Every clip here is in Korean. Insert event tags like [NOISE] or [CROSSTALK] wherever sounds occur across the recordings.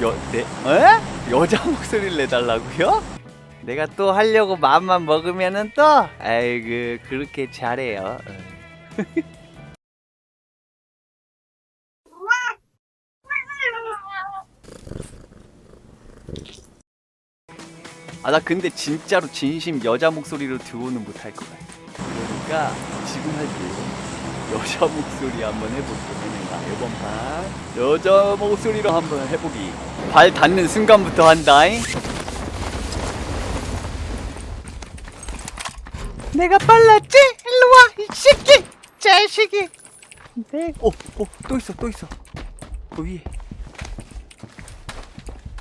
여, 내, 에? 여자 목소리를 내달라고요? 내가 또 하려고 마음만 먹으면은 또 아이고 그렇게 잘해요. 어. [LAUGHS] 아나 근데 진짜로 진심 여자 목소리로 듀오는 못할 것 같아. 그러니까 지금 할게요. 여자 목소리 한번 해볼게요. 내가 이번 판 여자 목소리로 한번 해보기. 발 닿는 순간부터 한다잉. 내가 빨랐지? 일로 와, 이 새끼! 자식이! 네. 어, 어, 또 있어, 또 있어. 그 위에.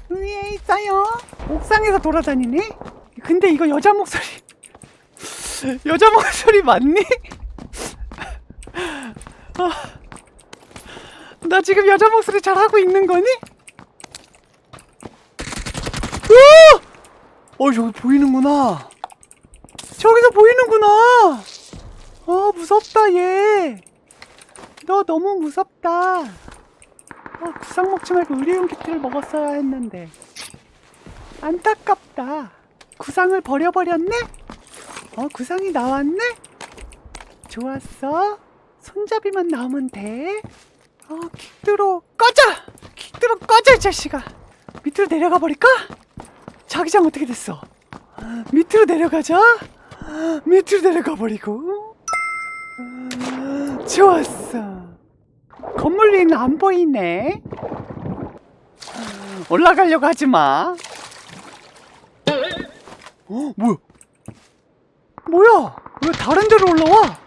위에 있어요. 옥상에서 돌아다니네? 근데 이거 여자 목소리. [LAUGHS] 여자 목소리 맞니? 아, 나 지금 여자 목소리 잘하고 있는 거니? 어, 저기 보이는구나. 저기서 보이는구나. 어, 무섭다, 얘. 너 너무 무섭다. 어, 구상 먹지 말고 의료용 키트를 먹었어야 했는데. 안타깝다. 구상을 버려버렸네? 어, 구상이 나왔네? 좋았어. 손잡이만 나오면 돼. 어, 킥드로 꺼져! 킥드로 꺼져, 이 자식아. 밑으로 내려가 버릴까? 자기장 어떻게 됐어? 밑으로 내려가자. 밑으로 내려가 버리고. 좋았어. 건물 위는 안 보이네. 올라가려고 하지 마. 어, 뭐야? 뭐야? 왜 다른 데로 올라와?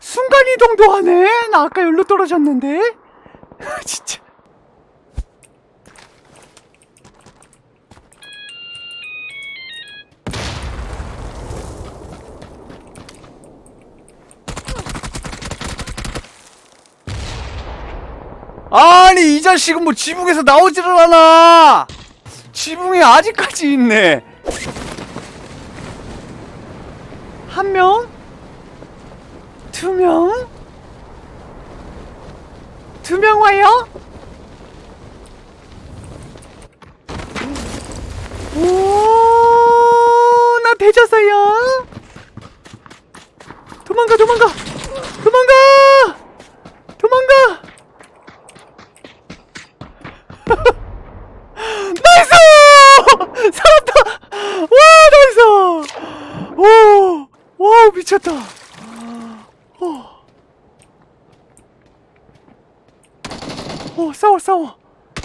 순간 이동도 하네. 나 아까 여기로 떨어졌는데. 진짜. 아니 이 자식은 뭐 지붕에서 나오지를 않아 지붕에 아직까지 있네 한 명? 두 명? 두 명 와요? 오, 나 되졌어요. 도망가, 도망가, 도망가, 도망가. [LAUGHS] 나이스! 살았다! 와, 나이스! 오, 와, 미쳤다. 어, 싸워, 싸워.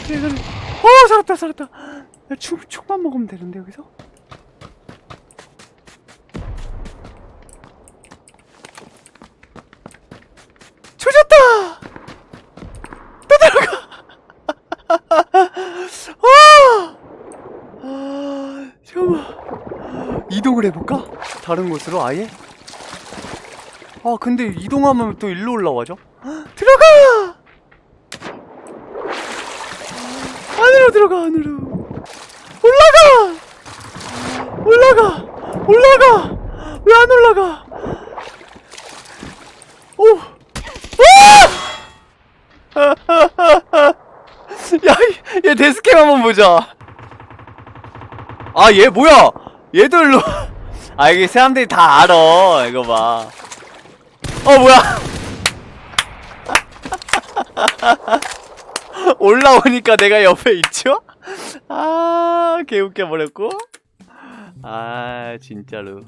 그래. 어, 살았다, 살았다. 야, 총, 총만 먹으면 되는데, 여기서? 조졌다! 또 들어가! 아! [LAUGHS] 아, 잠깐만. 이동을 해볼까? 다른 곳으로 아예? 아, 근데 이동하면 또 일로 올라와죠? [GASPS] 들어가! 안으로 들어가, 안으로. 올라가! 올라가! 올라가! 왜 안 올라가? 오! 아! [LAUGHS] 야, 이- 얘 데스캠 한번 보자. 아, 얘 뭐야? 얘도 일로. 아, 이게 사람들이 다 알아. 이거 봐. 어, 뭐야? [LAUGHS] 올라오니까 내가 옆에 있죠? 아, 개웃겨 버렸고. 아, 진짜로.